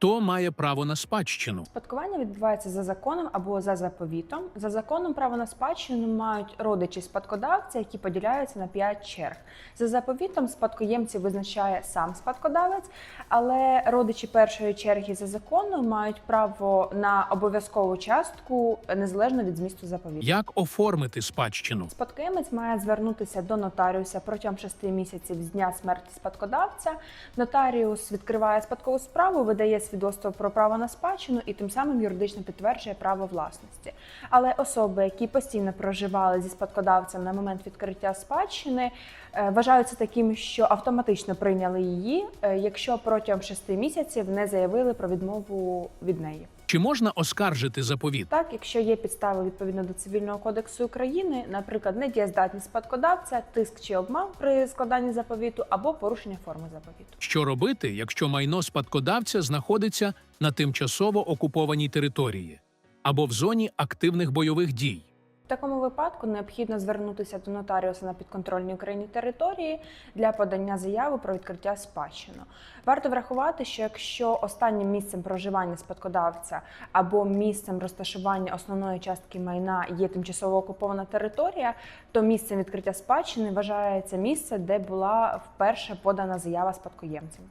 Хто має право на спадщину? Спадкування відбувається за законом або за заповітом. За законом право на спадщину мають родичі спадкодавця, які поділяються на 5 черг. За заповітом спадкоємці визначає сам спадкодавець, але родичі першої черги за законом мають право на обов'язкову частку незалежно від змісту заповіту. Як оформити спадщину? Спадкоємець має звернутися до нотаріуса протягом 6 місяців з дня смерті спадкодавця. Нотаріус відкриває спадкову справу, видає свідоцтво про право на спадщину і тим самим юридично підтверджує право власності. Але особи, які постійно проживали зі спадкодавцем на момент відкриття спадщини, е, вважаються таким, що автоматично прийняли її, е, якщо протягом 6 місяців не заявили про відмову від неї. Чи можна оскаржити заповіт? Так, якщо є підстави відповідно до цивільного кодексу України, наприклад, недієздатність спадкодавця, тиск чи обман при складанні заповіту або порушення форми заповіту. Що робити, якщо майно спадкодавця знаходиться на тимчасово окупованій території або в зоні активних бойових дій? Такому випадку необхідно звернутися до нотаріуса на підконтрольній Україні території для подання заяви про відкриття спадщину. Варто врахувати, що якщо останнім місцем проживання спадкодавця або місцем розташування основної частки майна є тимчасово окупована територія, то місцем відкриття спадщини вважається місце, де була вперше подана заява спадкоємцям.